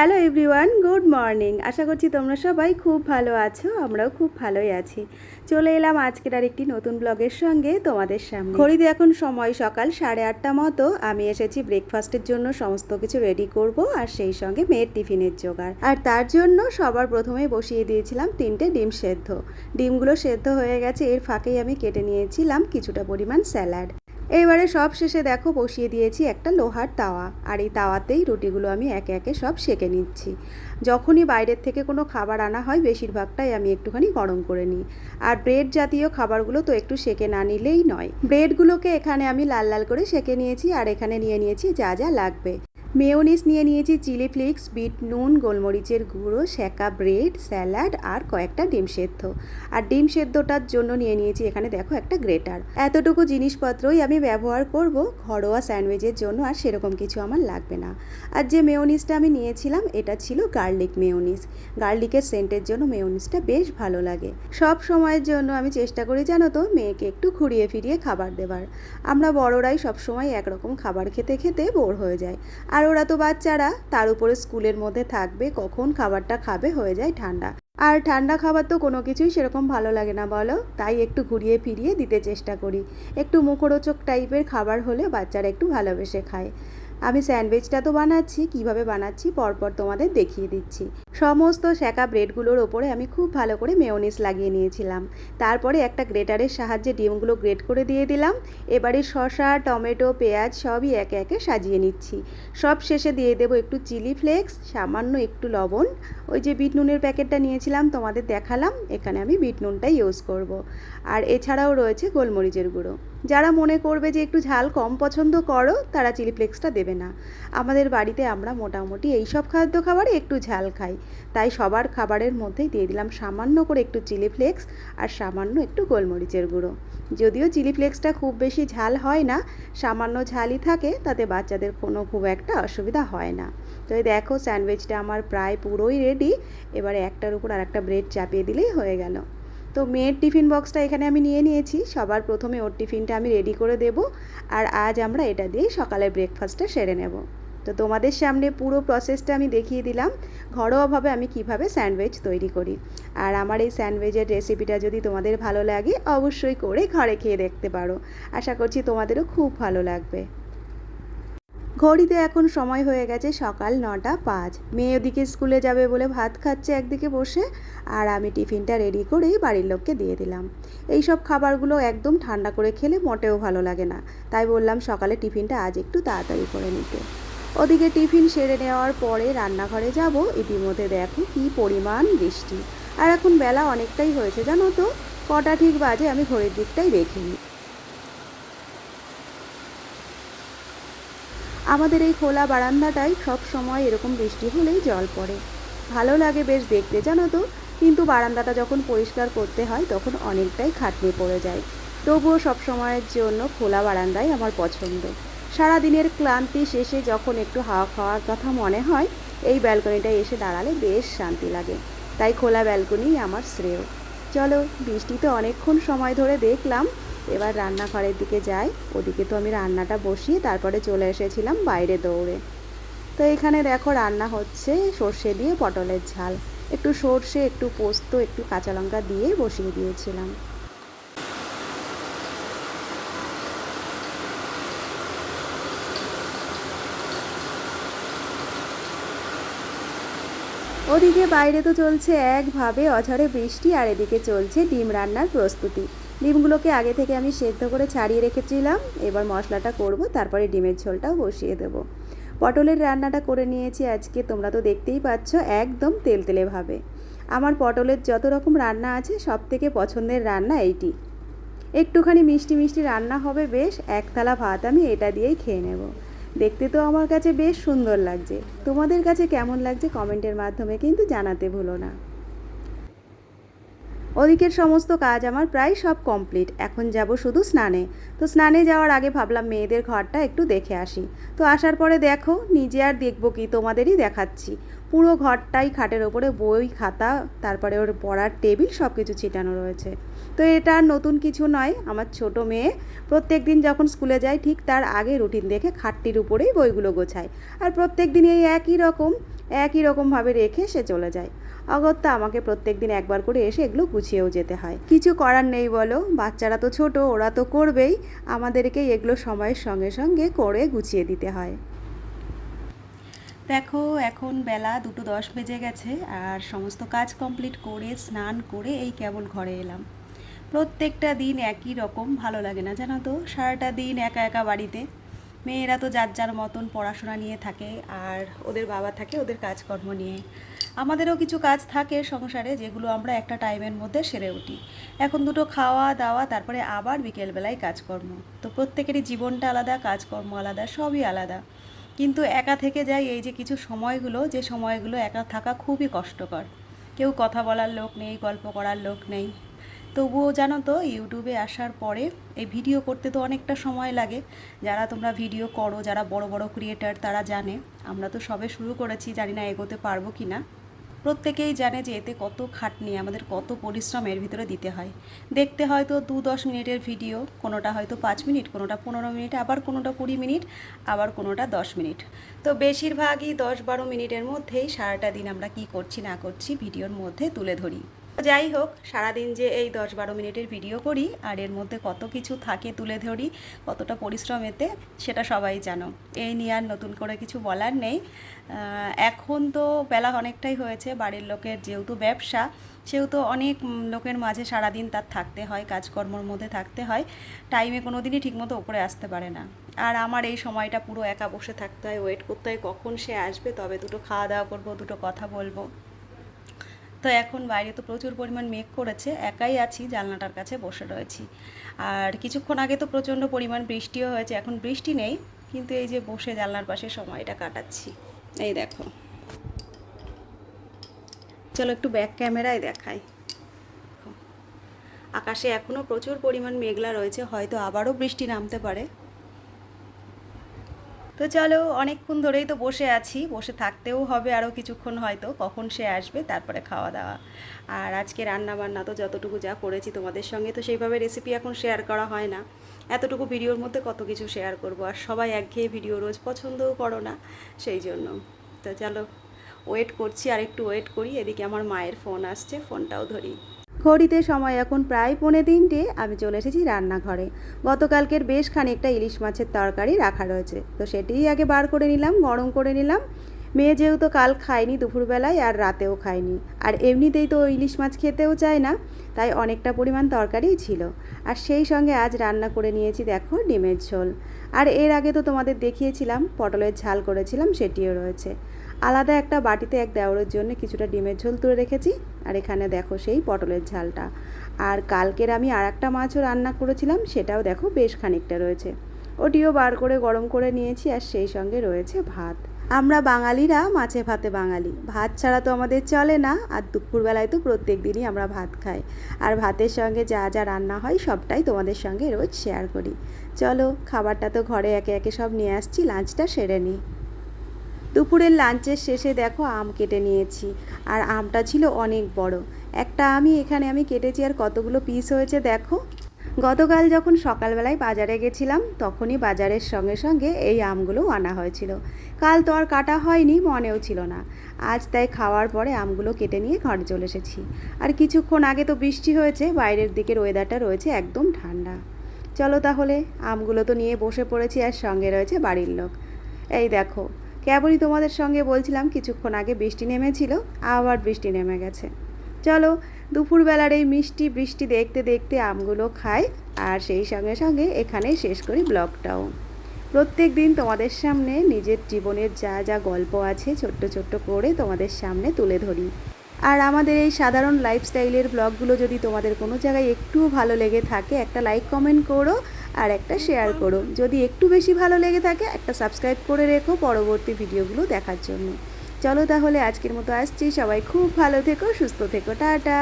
Hello everyone, good morning. আশা করছি তোমরা সবাই খুব ভালো আছো, আমরাও খুব ভালোই আছি। চলে এলাম আজকের আর একটি নতুন ব্লগের সঙ্গে তোমাদের সামনে। ঘড়িতে এখন সময় সকাল সাড়ে আটটা মতো। আমি এসেছি ব্রেকফাস্টের জন্য সমস্ত কিছু রেডি করব আর সেই সঙ্গে মেয়ের টিফিনের জোগাড়। আর তার জন্য সবার প্রথমে বসিয়ে দিয়েছিলাম তিনটে ডিম সেদ্ধ। ডিমগুলো সেদ্ধ হয়ে গেছে, এর ফাঁকেই আমি কেটে নিয়েছিলাম কিছুটা পরিমাণ স্যালাড। এবারে সব শেষে দেখো বসিয়ে দিয়েছি একটা লোহার তাওয়া। আর এই তাওয়াতেই রুটিগুলো আমি একে একে সব সেঁকে নিচ্ছি। যখনই বাইরের থেকে কোনো খাবার আনা হয়, বেশিরভাগটাই আমি একটুখানি গরম করে নিই। আর ব্রেড জাতীয় খাবারগুলো তো একটু সেঁকে না নিলেই নয়। ব্রেডগুলোকে এখানে আমি লাল লাল করে সেঁকে নিয়েছি, আর এখানে নিয়ে নিয়েছি যা যা লাগবে। মেয়োনিস নিয়ে নিয়েছি চিলি ফ্লেক্স, বিট নুন, গোলমরিচের গুঁড়ো সেকা ব্রেড, স্যালাড আর কয়েকটা ডিম সেদ্ধ। আর ডিম সেদ্ধটার জন্য নিয়ে নিয়েছি এখানে দেখো একটা গ্রেটার। এতটুকু জিনিসপত্রই আমি ব্যবহার করব ঘরোয়া স্যান্ডউইচের জন্য আর সেরকম কিছু আমার লাগবে না। আর যে মেয়োনিসটা আমি নিয়েছিলাম, এটা ছিল গার্লিক মেয়োনিস গার্লিকের সেন্টের জন্য মেয়োনিসটা বেশ ভালো লাগে। সব সময়ের জন্য আমি চেষ্টা করি জানো তো, মেয়েকে একটু ঘুরিয়ে ফিরিয়ে খাবার দেবার। আমরা বড়রাই সবসময় একরকম খাবার খেতে খেতে বোর হয়ে যায় আর ওরা তো বাচ্চারা, তার উপরে স্কুলের মধ্যে থাকবে, কখন খাবারটা খাবে হয়ে যায় ঠান্ডা। আর ঠান্ডা খাবার তো কোনো কিছুই সেরকম ভালো লাগে না বলো, তাই একটু ঘুরিয়ে ফিরিয়ে দিতে চেষ্টা করি। একটু মুখরোচক টাইপের খাবার হলে বাচ্চারা একটু ভালোবেসে খায়। আমি স্যান্ডউইচটা তো বানাচ্ছি, কীভাবে বানাচ্ছি পরপর তোমাদের দেখিয়ে দিচ্ছি। সমস্ত শেকা ব্রেডগুলোর ওপরে আমি খুব ভালো করে মেয়োনিস লাগিয়ে নিয়েছিলাম। তারপরে একটা গ্রেটারের সাহায্যে ডিমগুলো গ্রেট করে দিয়ে দিলাম। এবারে শসা, টমেটো, পেঁয়াজ সবই একে একে সাজিয়ে নিচ্ছি। সব শেষে দিয়ে দেবো একটু চিলি ফ্লেক্স, সামান্য একটু লবণ। ওই যে বিট নুনের প্যাকেটটা নিয়েছিলাম, তোমাদের দেখালাম। এখানে আমি বিট নুনটাই ইউজ করব। আর এছাড়াও রয়েছে গোলমরিচের গুঁড়ো। যারা মনে করবে যে একটু ঝাল কম পছন্দ করো, তারা চিলি ফ্লেক্সটা দেবে না। আমাদের বাড়িতে আমরা মোটামুটি এই সব খাদ্য খাবারে একটু ঝাল খাই। তাই সবার খাবারের মধ্যেই দিয়ে দিলাম সামান্য করে একটু চিলি ফ্লেক্স আর সামান্য একটু গোলমরিচের গুঁড়ো। যদিও চিলি ফ্লেক্সটা খুব বেশি ঝাল হয় না, সামান্য ঝালই থাকে, তাতে বাচ্চাদের কোনো খুব একটা অসুবিধা হয় না। তো এই দেখো, স্যান্ডউইচটা আমার প্রায় পুরোই রেডি এবারে একটার উপর আর একটা ব্রেড চাপিয়ে দিলেই হয়ে গেল। তো মেয়ের টিফিন বক্সটা এখানে আমি নিয়ে নিয়েছি। সবার প্রথমে ওর টিফিনটা আমি রেডি করে দেব আর আজ আমরা এটা দিয়েই সকালের ব্রেকফাস্টটা সেরে নেব। তো তোমাদের সামনে পুরো প্রসেসটা আমি দেখিয়ে দিলাম, ঘরোয়াভাবে আমি কীভাবে স্যান্ডউইচ তৈরি করি। আর আমার এই স্যান্ডউইচের রেসিপিটা যদি তোমাদের ভালো লাগে, অবশ্যই করে ঘরে খেয়ে দেখতে পারো। আশা করছি তোমাদেরও খুব ভালো লাগবে। ঘড়িতে এখন সময় হয়ে গেছে সকাল নটা পাঁচ। মেয়ে ওদিকে স্কুলে যাবে বলে ভাত খাচ্ছে একদিকে বসে, আর আমি টিফিনটা রেডি করেই বাড়ির লোককে দিয়ে দিলাম। এই সব খাবারগুলো একদম ঠান্ডা করে খেলে মোটেও ভালো লাগে না। তাই বললাম, সকালে টিফিনটা আজ একটু তাড়াতাড়ি করে নিতে। ওদিকে টিফিন সেরে নেওয়ার পরে রান্নাঘরে যাব। ইতিমধ্যে দেখো কি পরিমাণ বৃষ্টি। আর এখন বেলা অনেকটাই হয়েছে, জানো তো? কটা ঠিক বাজে আমি ঘড়ির দিকটাই দেখিনি আমাদের এই খোলা বারান্দাটায় সব সময় এরকম বৃষ্টি হলেই জল পড়ে। ভালো লাগে বেশ দেখতে, জানো তো? কিন্তু বারান্দাটা যখন পরিষ্কার করতে হয়, তখন অনেকটাই খাটনি পড়ে যায়। তবুও সব সময়ের জন্য খোলা বারান্দাই আমার পছন্দ। সারা দিনের ক্লান্তি শেষে যখন একটু হাওয়া খাওয়ার কথা মনে হয়, এই ব্যালকনিটায় এসে দাঁড়ালে বেশ শান্তি লাগে। তাই খোলা ব্যালকনিই আমার শ্রেয়। চলো, বৃষ্টিতে অনেকক্ষণ সময় ধরে দেখলাম এবার রান্নাঘরের দিকে যাই। ওদিকে তো আমি রান্নাটা বসিয়ে তারপরে চলে এসেছিলাম বাইরে দৌড়ে। তো এখানে দেখো রান্না হচ্ছে সর্ষে দিয়ে পটলের ঝাল। একটু সর্ষে, একটু পোস্ত, একটু কাঁচা লঙ্কা দিয়ে বসিয়ে দিয়েছিলাম। ওদিকে বাইরে তো চলছে একভাবে অঝরে বৃষ্টি আর এদিকে চলছে ডিম রান্নার প্রস্তুতি। ডিমগুলোকে আগে থেকে আমি সেদ্ধ করে ছাড়িয়ে রেখেছিলাম। এবার মশলাটা করব, তারপরে ডিমের ঝোলটাও বসিয়ে দেব। পটলের রান্নাটা করে নিয়েছি আজকে, তোমরা তো দেখতেই পাচ্ছ, একদম তেলতেলেভাবে আমার পটলের যত রকম রান্না আছে সব থেকে পছন্দের রান্না এইটি। একটুখানি মিষ্টি মিষ্টি রান্না হবে, বেশ এক থালা ভাত আমি এটা দিয়েই খেয়ে নেব। দেখতে তো আমার কাছে বেশ সুন্দর লাগছে। তোমাদের কাছে কেমন লাগছে কমেন্টের মাধ্যমে কিন্তু জানাতে ভুলো না। ওদিকের সমস্ত কাজ আমার প্রায় সব কমপ্লিট, এখন যাব শুধু স্নানে। তো স্নানে যাওয়ার আগে ভাবলাম মেয়েদের ঘরটা একটু দেখে আসি। তো আসার পরে দেখো, নিজে আর দেখব কি, তোমাদেরই দেখাচ্ছি। পুরো ঘরটাই খাটের ওপরে বই, খাতা, তারপরে ওর পড়ার টেবিল সব কিছু ছিটানো রয়েছে। তো এটা নতুন কিছু নয়, আমার ছোট মেয়ে প্রত্যেক দিন যখন স্কুলে যায়, ঠিক তার আগে রুটিন দেখে খাটটির উপরেই বইগুলো গোছায়। আর প্রত্যেক দিন এই একই রকম একই রকমভাবে রেখে সে চলে যায়। অগত্যা আমাকে প্রত্যেক দিন একবার করে এসে এগুলো গুছিয়েও যেতে হয়। কিছু করার নেই বলো, বাচ্চারা তো ছোট, ওরা তো করবেই। আমাদেরকে এগুলো সময়ের সঙ্গে সঙ্গে করে গুছিয়ে দিতে হয়। দেখো, এখন বেলা দুটো দশ বেজে গেছে আর সমস্ত কাজ কমপ্লিট করে, স্নান করে এই কেবল ঘরে এলাম। প্রত্যেকটা দিন একই রকম, ভালো লাগে না জানো তো? সারাটা দিন একা একা বাড়িতে। মেয়েরা তো যার যার মতন পড়াশোনা নিয়ে থাকে আর ওদের বাবা থাকে ওদের কাজকর্ম নিয়ে। আমাদেরও কিছু কাজ থাকে সংসারে যেগুলো আমরা একটা টাইমের মধ্যে সেরে উঠি। এখন দুটো খাওয়া দাওয়া তারপরে আবার বিকেলবেলায় কাজকর্ম। তো প্রত্যেকেরই জীবনটা আলাদা, কাজকর্ম আলাদা, সবই আলাদা। কিন্তু একা থেকে যাই এই যে কিছু সময়গুলো, যে সময়গুলো একা থাকা খুবই কষ্টকর। কেউ কথা বলার লোক নেই, গল্প করার লোক নেই। তবুও জানো তো, ইউটিউবে আসার পরে এই ভিডিও করতে তো অনেকটা সময় লাগে। যারা তোমরা ভিডিও করো, যারা বড় বড় ক্রিয়েটার তারা জানে। আমরা তো সবে শুরু করেছি, জানি না এগোতে পারব কি না প্রত্যেকেই জানে যে এতে কত খাটনি, আমাদের কত পরিশ্রম এর ভিতরে দিতে হয়। দেখতে হয়তো দু দশ মিনিটের ভিডিও, কোনোটা হয়তো পাঁচ মিনিট, কোনোটা পনেরো মিনিট, আবার কোনোটা কুড়ি মিনিট, আবার কোনোটা দশ মিনিট। তো বেশিরভাগই দশ বারো মিনিটের মধ্যেই সারাটা দিন আমরা কি করছি না করছি ভিডিওর মধ্যে তুলে ধরি। যাই হোক, সারাদিন যে এই দশ বারো মিনিটের ভিডিও করি, আর এর মধ্যে কত কিছু থাকে তুলে ধরি, কতটা পরিশ্রম এতে, সেটা সবাই জানো। এই নিয়ে আর নতুন করে কিছু বলার নেই। এখন তো বেলা অনেকটাই হয়েছে, বাড়ির লোকের যেহেতু ব্যবসা, সেহেতু অনেক লোকের মাঝে সারাদিন তার থাকতে হয়, কাজকর্মর মধ্যে থাকতে হয় টাইমে কোনো দিনই ঠিকমতো ওপরে আসতে পারে না। আর আমার এই সময়টা পুরো একা বসে থাকতে হয় ওয়েট করতে হয় কখন সে আসবে, তবে দুটো খাওয়া দাওয়া করব, দুটো কথা বলব। তো এখন বাইরে তো প্রচুর পরিমাণ মেঘ করেছে, একাই আছি, জানলাটার কাছে বসে রয়েছি। আর কিছুক্ষণ আগে তো প্রচণ্ড পরিমাণ বৃষ্টিও হয়েছে, এখন বৃষ্টি নেই, কিন্তু এই যে বসে জানলার পাশে সময়টা কাটাচ্ছি। এই দেখো। চলো একটু ব্যাক ক্যামেরায় দেখাই। আকাশে এখনও প্রচুর পরিমাণ মেঘলা রয়েছে, হয়তো আবারও বৃষ্টি নামতে পারে। তো চলো, অনেকক্ষণ ধরেই তো বসে আছি। বসে থাকতেও হবে আরও কিছুক্ষণ হয়তো, কখন সে আসবে তারপরে খাওয়া দাওয়া। আর আজকে রান্না বান্না তো যতটুকু যা করেছি তোমাদের সঙ্গে, তো সেইভাবে রেসিপি এখন শেয়ার করা হয় না। এতটুকু ভিডিওর মধ্যে কত কিছু শেয়ার করব, আর সবাই একঘেয়ে ভিডিও রোজ পছন্দও করো না, সেই জন্য। তো চলো ওয়েট করছি, আর একটু ওয়েট করি, এদিকে আমার মায়ের ফোন আসছে ফোনটাও ধরি। ঘড়িতে সময় এখন প্রায় পৌনে তিনটে। আমি চলে এসেছি রান্নাঘরে। গতকালকের বেশ খানিকটা ইলিশ মাছের তরকারি রাখা রয়েছে। তো সেটিই আগে বার করে নিলাম, গরম করে নিলাম। মেয়ে যেহেতু কাল খায়নি দুপুরবেলায় আর রাতেও খায়নি। আর এমনিতেই তো ইলিশ মাছ খেতেও চায় না, তাই অনেকটা পরিমাণ তরকারিই ছিল। আর সেই সঙ্গে আজ রান্না করে নিয়েছি দেখো ডিমের ঝোল। আর এর আগে তো তোমাদের দেখিয়েছিলাম, পটলের ঝাল করেছিলাম, সেটিও রয়েছে। আলাদা একটা বাটিতে এক দেওরের জন্য কিছুটা ডিমের ঝোল তুলে রেখেছি। আর এখানে দেখো সেই পটলের ঝালটা। আর কালকের আমি আর একটা মাছও রান্না করেছিলাম, সেটাও দেখো বেশ খানিকটা রয়েছে। ওটিও বার করে গরম করে নিয়েছি আর সেই সঙ্গে রয়েছে ভাত। আমরা বাঙালিরা মাছে ভাতে বাঙালি। ভাত ছাড়া তো আমাদের চলে না, আর দুপুরবেলায় তো প্রত্যেক দিনই আমরা ভাত খাই। আর ভাতের সঙ্গে যা যা রান্না হয় সবটাই তোমাদের সঙ্গে রোজ শেয়ার করি। চলো, খাবারটা তো ঘরে একে একে সব নিয়ে আসছি লাঞ্চটা সেরে নিই। দুপুরের লাঞ্চের শেষে দেখো আম কেটে নিয়েছি, আর আমটা ছিল অনেক বড়। একটা আমি, এখানে আমি কেটেছি আর কতগুলো পিস হয়েছে দেখো। গতকাল যখন সকালবেলায় বাজারে গেছিলাম, তখনই বাজারের সঙ্গে সঙ্গে এই আমগুলো আনা হয়েছিল। কাল তো আর কাটা হয়নি, মনেও ছিল না। আজ তাই খাওয়ার পরে আমগুলো কেটে নিয়ে ঘরে চলে এসেছি। আর কিছুক্ষণ আগে তো বৃষ্টি হয়েছে, বাইরের দিকের ওয়েদারটা রয়েছে একদম ঠান্ডা। চলো তাহলে, আমগুলো তো নিয়ে বসে পড়েছি আর সঙ্গে রয়েছে বাড়ির লোক। এই দেখো কেবলই তোমাদের সঙ্গে বলছিলাম, কিছুক্ষণ আগে বৃষ্টি নেমেছিল, আবার বৃষ্টি নেমে গেছে। চলো, দুপুরবেলার এই মিষ্টি বৃষ্টি দেখতে দেখতে আমগুলো খাই, আর সেই সঙ্গে সঙ্গে এখানেই শেষ করি ব্লগটাও। প্রত্যেক দিন তোমাদের সামনে নিজের জীবনের যা যা গল্প আছে ছোট্ট ছোট্ট করে তোমাদের সামনে তুলে ধরি। আর আমাদের এই সাধারণ লাইফস্টাইলের ব্লগগুলো যদি তোমাদের কোনো জায়গায় একটুও ভালো লেগে থাকে, একটা লাইক কমেন্ট করো আর একটা শেয়ার করো। যদি একটু বেশি ভালো লেগে থাকে, একটা সাবস্ক্রাইব করে রেখো পরবর্তী ভিডিওগুলো দেখার জন্য। চলো তাহলে আজকের মতো আসছি। সবাই খুব ভালো থেকো, সুস্থ থেকো। টাটা!